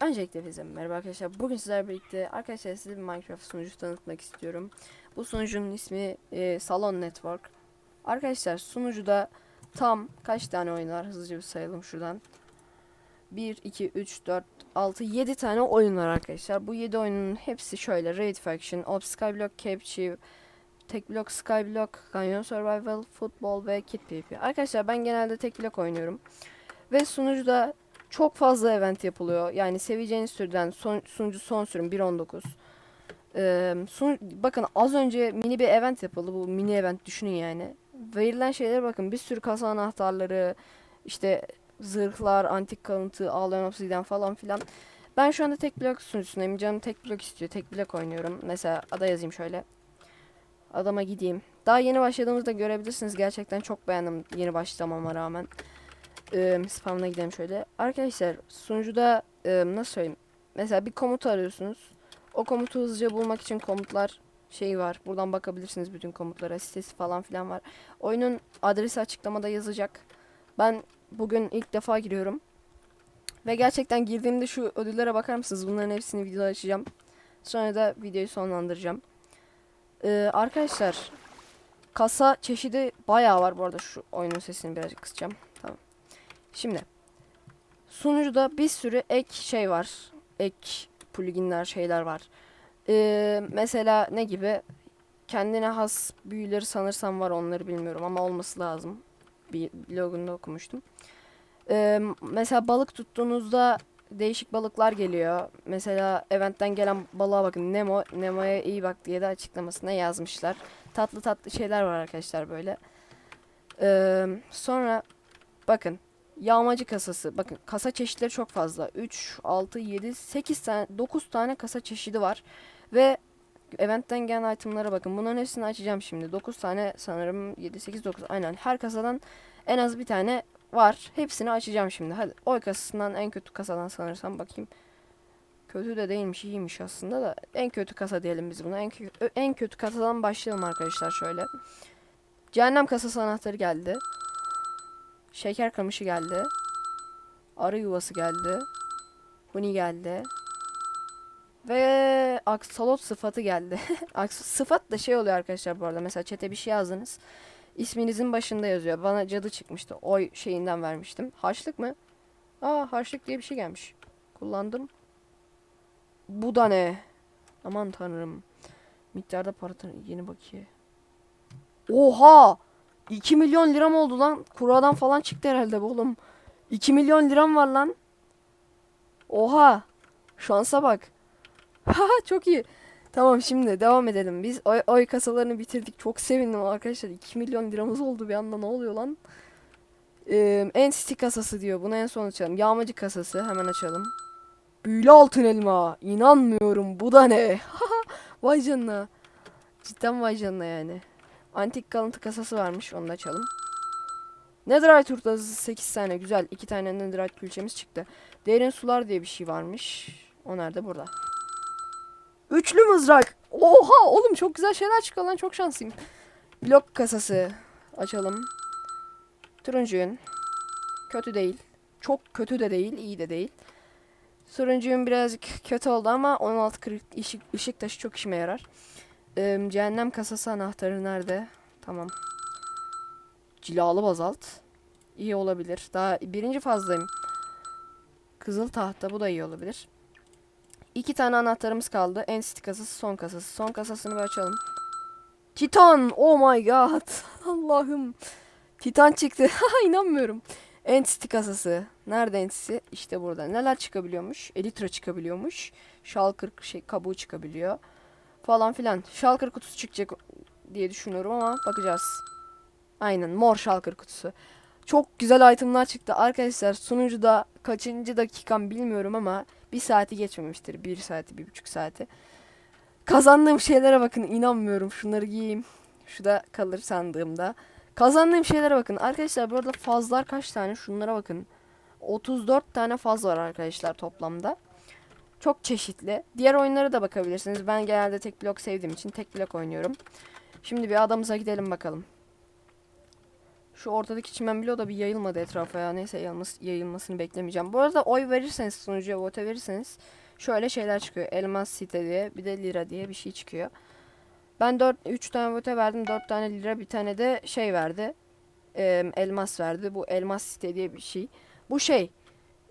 Öncelikle hepinize merhaba arkadaşlar. Bugün sizlerle birlikte arkadaşlar size bir Minecraft sunucu tanıtmak istiyorum. Bu sunucunun ismi e, Salon Network. Arkadaşlar sunucuda tam kaç tane oyun var? Hızlıca bir sayalım şuradan. 1, 2, 3, 4, 6, 7 tane oyun var arkadaşlar. Bu 7 oyunun hepsi şöyle. Raid Faction, Op Skyblock, Capture, Tek Block, Skyblock, Canyon Survival, Football ve Kit PvP. Arkadaşlar ben genelde tek blok oynuyorum. Ve sunucuda çok fazla event yapılıyor. Yani seveceğiniz türden son, sunucu son sürüm 1.19. Ee, sun- bakın az önce mini bir event yapıldı. Bu mini event düşünün yani. Verilen şeylere bakın. Bir sürü kasa anahtarları, işte zırhlar, antik kalıntı, ağlayan obsidian falan filan. Ben şu anda tek blok sunucusundayım. Canım tek blok istiyor. Tek blok oynuyorum. Mesela ada yazayım şöyle. Adama gideyim. Daha yeni başladığımızda görebilirsiniz. Gerçekten çok beğendim yeni başlamama rağmen. Ee, spamına gidelim şöyle. Arkadaşlar sunucuda e, nasıl söyleyeyim? Mesela bir komut arıyorsunuz. O komutu hızlıca bulmak için komutlar şey var. Buradan bakabilirsiniz bütün komutlara. Sitesi falan filan var. Oyunun adresi açıklamada yazacak. Ben bugün ilk defa giriyorum. Ve gerçekten girdiğimde şu ödüllere bakar mısınız? Bunların hepsini videoda açacağım. Sonra da videoyu sonlandıracağım. Ee, arkadaşlar kasa çeşidi bayağı var bu arada şu oyunun sesini birazcık kısacağım. Şimdi sunucuda bir sürü ek şey var. Ek pluginler şeyler var. Ee, mesela ne gibi? Kendine has büyüleri sanırsam var onları bilmiyorum ama olması lazım. Bir blogunda okumuştum. Ee, mesela balık tuttuğunuzda değişik balıklar geliyor. Mesela eventten gelen balığa bakın Nemo. Nemo'ya iyi bak diye de açıklamasına yazmışlar. Tatlı tatlı şeyler var arkadaşlar böyle. Ee, sonra bakın yağmacı kasası. Bakın kasa çeşitleri çok fazla. 3, 6, 7, 8 tane 9 tane kasa çeşidi var. Ve eventten gelen itemlara bakın. Bunların hepsini açacağım şimdi. 9 tane sanırım 7, 8, 9 aynen. Her kasadan en az bir tane var. Hepsini açacağım şimdi. Hadi oy kasasından en kötü kasadan sanırsam bakayım. Kötü de değilmiş, iyiymiş aslında da. En kötü kasa diyelim biz buna. En, en kötü kasadan başlayalım arkadaşlar şöyle. Cehennem kasası anahtarı geldi. Şeker kamışı geldi. Arı yuvası geldi. Huni geldi. Ve aksolot sıfatı geldi. Sıfat da şey oluyor arkadaşlar bu arada. Mesela çete bir şey yazdınız. İsminizin başında yazıyor. Bana cadı çıkmıştı. Oy şeyinden vermiştim. Harçlık mı? Aa harçlık diye bir şey gelmiş. Kullandım. Bu da ne? Aman tanrım. Miktarda para tanı- yeni bakiye. Oha! 2 milyon liram oldu lan. Kuradan falan çıktı herhalde bu oğlum. 2 milyon liram var lan. Oha! Şansa bak. Haha çok iyi. Tamam şimdi devam edelim. Biz oy, oy kasalarını bitirdik. Çok sevindim arkadaşlar. 2 milyon liramız oldu bir anda. Ne oluyor lan? Ee, Entity kasası diyor. Bunu en son açalım. Yağmacı kasası. Hemen açalım. Büyülü altın elma. İnanmıyorum. Bu da ne? vay canına. Cidden vay canına yani. Antik kalıntı kasası varmış. Onu da açalım. Netherite hurtası 8 tane. Güzel. 2 tane Netherite külçemiz çıktı. Derin sular diye bir şey varmış. O nerede? Burada. Üçlü mızrak. Oha oğlum çok güzel şeyler çıkıyor lan. Çok şanslıyım. Blok kasası. Açalım. Turuncuyun. Kötü değil. Çok kötü de değil. iyi de değil. Turuncuyun birazcık kötü oldu ama 16 kırık ışık, ışık taşı çok işime yarar. Ee, cehennem kasası anahtarı nerede? Tamam. Cilalı bazalt. İyi olabilir. Daha birinci fazlayım. Kızıl tahta bu da iyi olabilir. İki tane anahtarımız kaldı. Entity kasası, son kasası. Son kasasını bir açalım. Titan! Oh my god! Allah'ım. Titan çıktı. İnanmıyorum. Entity kasası. Nerede Entity? İşte burada. Neler çıkabiliyormuş? Elytra çıkabiliyormuş. Shulker şey kabuğu çıkabiliyor. Falan filan. Shulker kutusu çıkacak diye düşünüyorum ama bakacağız. Aynen mor Shulker kutusu. Çok güzel itemlar çıktı. Arkadaşlar sunucuda kaçıncı dakikam bilmiyorum ama bir saati geçmemiştir. Bir saati, bir buçuk saati. Kazandığım şeylere bakın. inanmıyorum. Şunları giyeyim. Şu da kalır sandığımda. Kazandığım şeylere bakın. Arkadaşlar bu arada fazlar kaç tane? Şunlara bakın. 34 tane faz var arkadaşlar toplamda. Çok çeşitli. Diğer oyunlara da bakabilirsiniz. Ben genelde tek blok sevdiğim için tek blok oynuyorum. Şimdi bir adamıza gidelim bakalım. Şu ortadaki çimen bloğu da bir yayılmadı etrafa ya. Neyse yayılması, yayılmasını beklemeyeceğim. Bu arada oy verirseniz sunucuya vote verirseniz şöyle şeyler çıkıyor. Elmas site diye bir de lira diye bir şey çıkıyor. Ben 4 3 tane vote verdim. 4 tane lira bir tane de şey verdi. Ee, elmas verdi. Bu elmas site diye bir şey. Bu şey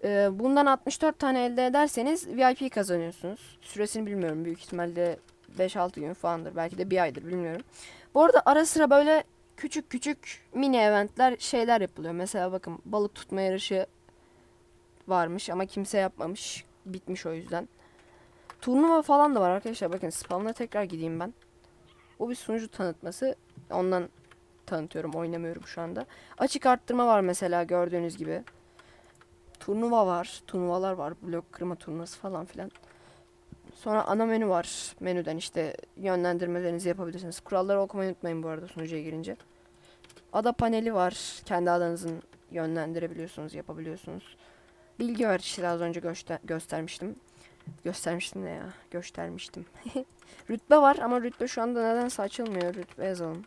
e, bundan 64 tane elde ederseniz VIP kazanıyorsunuz. Süresini bilmiyorum. Büyük ihtimalle 5-6 gün falandır. Belki de bir aydır bilmiyorum. Bu arada ara sıra böyle küçük küçük mini eventler şeyler yapılıyor. Mesela bakın balık tutma yarışı varmış ama kimse yapmamış. Bitmiş o yüzden. Turnuva falan da var arkadaşlar. Bakın spamla tekrar gideyim ben. Bu bir sunucu tanıtması. Ondan tanıtıyorum. Oynamıyorum şu anda. Açık arttırma var mesela gördüğünüz gibi. Turnuva var. Turnuvalar var. Blok kırma turnuvası falan filan. Sonra ana menü var. Menüden işte yönlendirmelerinizi yapabilirsiniz. Kuralları okumayı unutmayın bu arada sunucuya girince. Ada paneli var. Kendi adanızın yönlendirebiliyorsunuz, yapabiliyorsunuz. Bilgi var işte az önce göster göstermiştim. Göstermiştim ne ya? Göstermiştim. rütbe var ama rütbe şu anda nedense açılmıyor. Rütbe yazalım.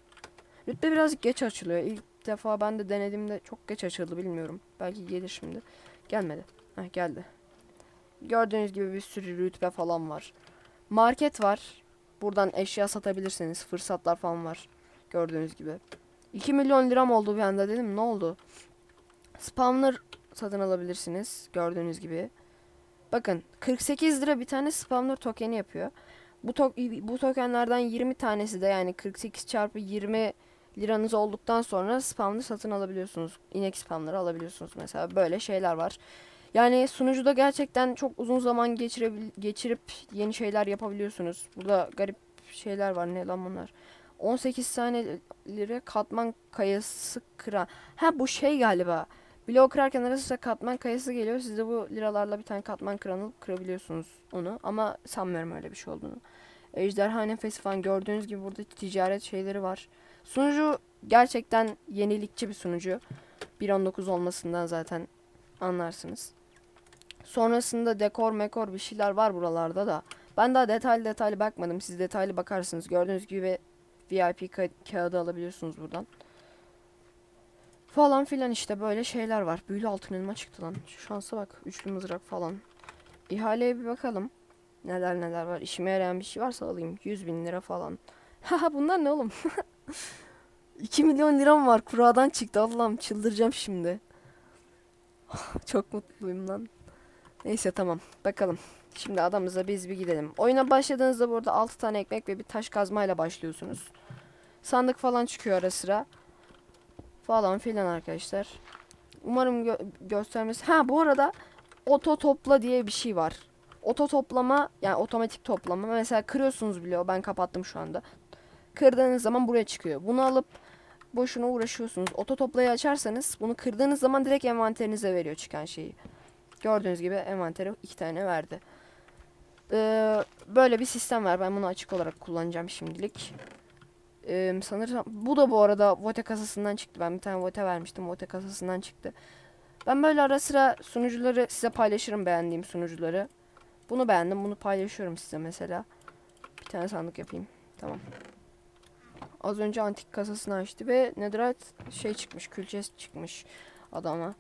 Rütbe biraz geç açılıyor. İlk defa ben de denediğimde çok geç açıldı bilmiyorum. Belki gelir şimdi. Gelmedi. Heh, geldi. Gördüğünüz gibi bir sürü rütbe falan var. Market var. Buradan eşya satabilirsiniz. Fırsatlar falan var. Gördüğünüz gibi. 2 milyon liram oldu bir anda dedim. Ne oldu? Spawner satın alabilirsiniz. Gördüğünüz gibi. Bakın 48 lira bir tane spawner tokeni yapıyor. Bu, to bu tokenlerden 20 tanesi de yani 48 çarpı 20 liranız olduktan sonra spawner satın alabiliyorsunuz. İnek spawner'ı alabiliyorsunuz mesela. Böyle şeyler var. Yani sunucuda gerçekten çok uzun zaman geçirip yeni şeyler yapabiliyorsunuz. Burada garip şeyler var. Ne lan bunlar? 18 tane lira katman kayası kıran. Ha bu şey galiba. Blok kırarken arasında katman kayası geliyor. Siz de bu liralarla bir tane katman kıran kırabiliyorsunuz onu. Ama sanmıyorum öyle bir şey olduğunu. Ejderha nefesi falan gördüğünüz gibi burada ticaret şeyleri var. Sunucu gerçekten yenilikçi bir sunucu. 1.19 olmasından zaten anlarsınız. Sonrasında dekor mekor bir şeyler var buralarda da. Ben daha detaylı detaylı bakmadım. Siz detaylı bakarsınız. Gördüğünüz gibi VIP ka- kağıdı alabiliyorsunuz buradan. Falan filan işte böyle şeyler var. Büyülü altın elma çıktı lan. Şu şansa bak. Üçlü mızrak falan. İhaleye bir bakalım. Neler neler var. İşime yarayan bir şey varsa alayım. 100 bin lira falan. Haha bunlar ne oğlum? 2 milyon liram var. Kuradan çıktı. Allah'ım çıldıracağım şimdi. Çok mutluyum lan. Neyse tamam. Bakalım. Şimdi adamıza biz bir gidelim. Oyuna başladığınızda burada 6 tane ekmek ve bir taş kazmayla başlıyorsunuz. Sandık falan çıkıyor ara sıra. Falan filan arkadaşlar. Umarım gö göstermesi. Ha bu arada oto topla diye bir şey var. Oto toplama yani otomatik toplama. Mesela kırıyorsunuz bile ben kapattım şu anda. Kırdığınız zaman buraya çıkıyor. Bunu alıp boşuna uğraşıyorsunuz. Oto toplayı açarsanız bunu kırdığınız zaman direkt envanterinize veriyor çıkan şeyi. Gördüğünüz gibi envantere iki tane verdi. Ee, böyle bir sistem var. Ben bunu açık olarak kullanacağım şimdilik. Ee, sanırsam bu da bu arada vote kasasından çıktı. Ben bir tane vote vermiştim. Vote kasasından çıktı. Ben böyle ara sıra sunucuları size paylaşırım beğendiğim sunucuları. Bunu beğendim. Bunu paylaşıyorum size mesela. Bir tane sandık yapayım. Tamam. Az önce antik kasasını açtı ve netherite şey çıkmış. Külçes çıkmış adama.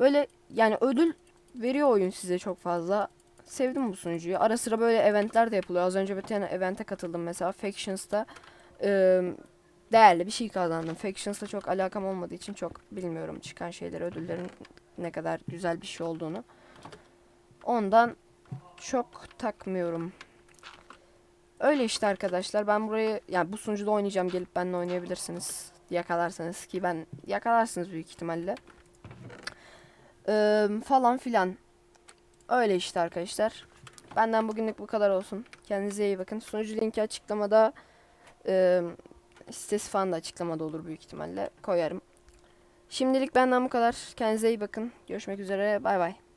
Böyle yani ödül veriyor oyun size çok fazla. Sevdim bu sunucuyu. Ara sıra böyle eventler de yapılıyor. Az önce bir tane evente katıldım mesela. Factions'ta e, değerli bir şey kazandım. Factions'la çok alakam olmadığı için çok bilmiyorum çıkan şeyler, ödüllerin ne kadar güzel bir şey olduğunu. Ondan çok takmıyorum. Öyle işte arkadaşlar. Ben burayı yani bu sunucuda oynayacağım. Gelip benimle oynayabilirsiniz. Yakalarsanız ki ben yakalarsınız büyük ihtimalle. Ee, falan filan. Öyle işte arkadaşlar. Benden bugünlük bu kadar olsun. Kendinize iyi bakın. Sunucu linki açıklamada e, sitesi falan da açıklamada olur büyük ihtimalle. Koyarım. Şimdilik benden bu kadar. Kendinize iyi bakın. Görüşmek üzere. Bay bay.